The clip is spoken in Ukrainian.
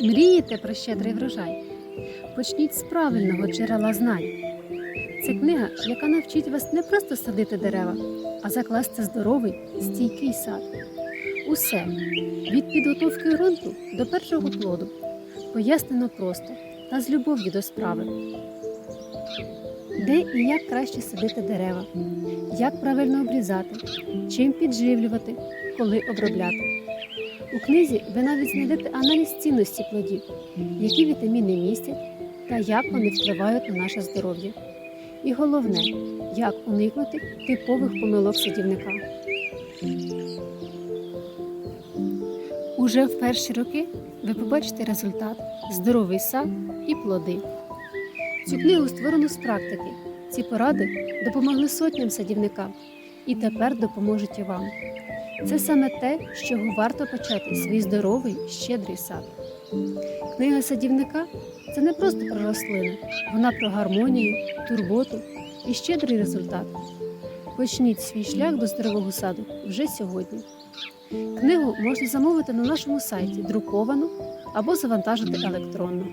Мрієте про щедрий врожай? Почніть з правильного джерела знань. Це книга, яка навчить вас не просто садити дерева, а закласти здоровий, стійкий сад. Усе від підготовки ґрунту до першого плоду пояснено просто та з любов'ю до справи. Де і як краще садити дерева, як правильно обрізати, чим підживлювати, коли обробляти. У книзі ви навіть знайдете аналіз цінності плодів, які вітаміни містять та як вони впливають на наше здоров'я. І головне, як уникнути типових помилок садівника. Уже в перші роки ви побачите результат здоровий сад і плоди. Цю книгу створено з практики. Ці поради допомогли сотням садівникам і тепер допоможуть і вам. Це саме те, з чого варто почати свій здоровий, щедрий сад. Книга садівника це не просто про рослини, вона про гармонію, турботу і щедрий результат. Почніть свій шлях до здорового саду вже сьогодні. Книгу можна замовити на нашому сайті друковану або завантажити електронно.